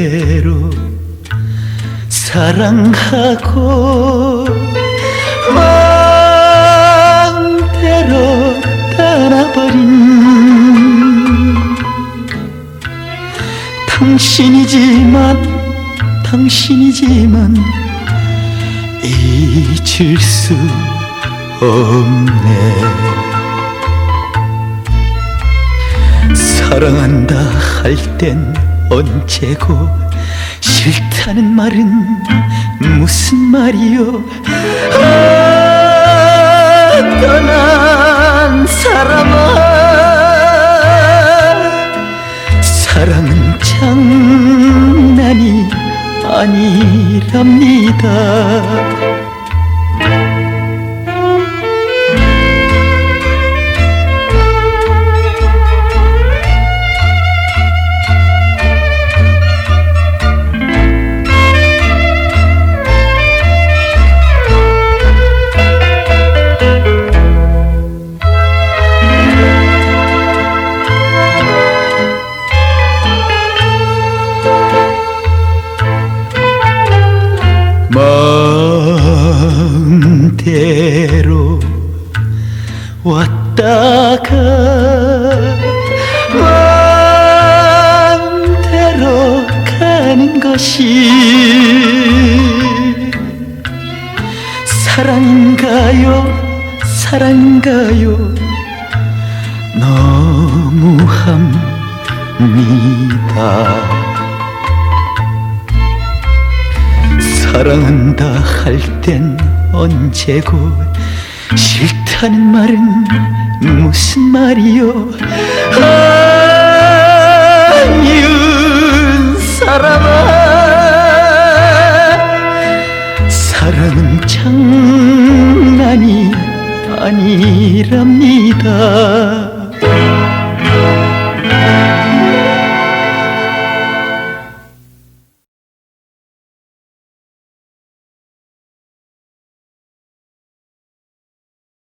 마음대로 사랑하고 마음대로 떠나버린 당신이지만 당신이지만 잊을 수 없네. 사랑한다 할땐 언제고 싫다는 말은 무슨 말이요? 아, 떠난 사람아. 사랑은 장난이 아니랍니다 마음대로 왔다가 마음대로 가는 것이 사랑인가요? 사랑인가요? 너무합니다 사랑한다 할 땐 언제고 싫다는 말은 무슨 말이요? 아, 미운 사람아. 사랑은 장난이 아니랍니다